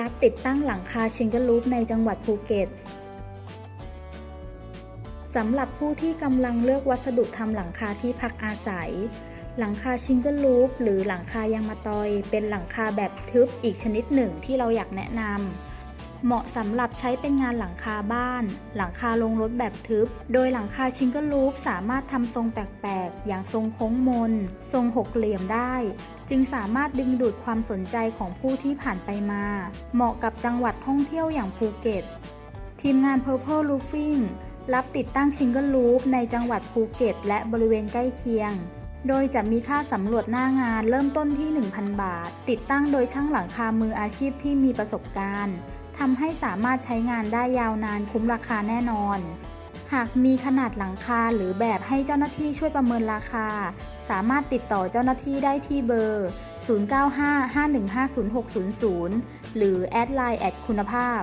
รับติดตั้งหลังคาชิงเกิลลูปในจังหวัดภูเก็ตสำหรับผู้ที่กำลังเลือกวัสดุทำหลังคาที่พักอาศัย หลังคาชิงเกิลลูปหรือหลังคายางมะตอย เป็นหลังคาแบบทึบอีกชนิดหนึ่งที่เราอยากแนะนำ เหมาะสำหรับใช้เป็นงานหลังคาบ้าน หลังคาลงรถแบบทึบ โดยหลังคาชิงเกิลลูปสามารถทำทรงแปลกๆ อย่างทรงโค้งมน ทรงหกเหลี่ยมได้ จึงสามารถดึงดูดความสนใจของผู้ที่ผ่านไปมา เหมาะกับจังหวัดท่องเที่ยวอย่างภูเก็ต ทีมงาน Purple Roofing รับติดตั้งชิงเกิลลูปในจังหวัดภูเก็ต และบริเวณใกล้เคียงโดยจะมีค่าสำรวจหน้างานเริ่มต้นที่ 1,000 บาท ติดตั้งโดยช่างหลังคามืออาชีพที่มีประสบการณ์ ทำให้สามารถใช้งานได้ยาวนานคุ้มราคาแน่นอน หากมีขนาดหลังคาหรือแบบให้เจ้าหน้าที่ช่วยประเมินราคา สามารถติดต่อเจ้าหน้าที่ได้ที่เบอร์ 0955150600 หรือแอดไลน์แอดคุณภาพ